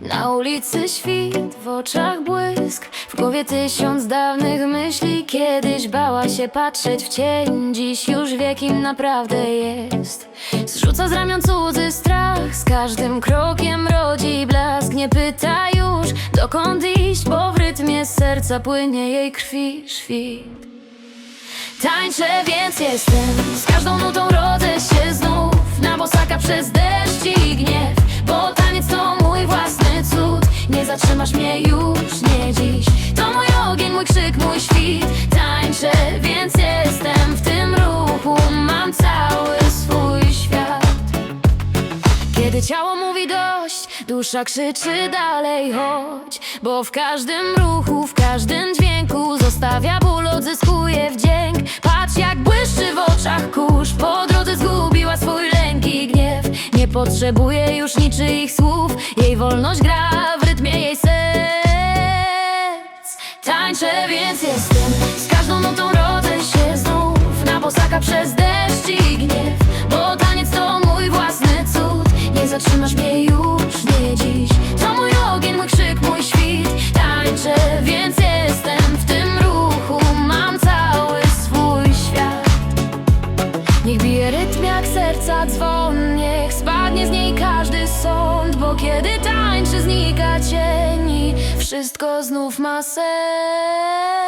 Na ulicy świt, w oczach błysk W głowie tysiąc dawnych myśli. Kiedyś bała się patrzeć w cień Dziś już wie kim naprawdę jest. Zrzuca z ramion cudzy strach Z każdym krokiem rodzi blask. Nie pyta już dokąd iść Bo w rytmie serca płynie jej krwi świt. Tańczę, więc jestem. Z każdą nutą rodzę się znów. Na bosaka przez deszcz Nie zatrzymasz mnie już, nie dziś. To mój ogień, mój krzyk, mój świt. Tańczę, więc jestem w tym ruchu. Mam cały swój świat. Kiedy ciało mówi dość, dusza krzyczy dalej chodź. Bo w każdym ruchu, w każdym dźwięku Zostawia ból, odzyskuje wdzięk. Patrz jak błyszczy w oczach kurz. Po drodze zgubiła swój lęk i gniew. Nie potrzebuje już niczyich słów. Jej wolność gra Więc jestem. Z każdą nutą rodzę się znów. Na bosaka przez deszcz i gniew. Bo taniec to mój własny cud. Nie zatrzymasz mnie już, nie dziś. To mój ogień, mój krzyk, mój świt. Tańczę, więc jestem w tym ruchu. Mam cały swój świat. Niech bije rytm jak serca dzwon. Niech spadnie z niej każdy sąd. Bo kiedy tańczy cień i wszystko znów ma sens.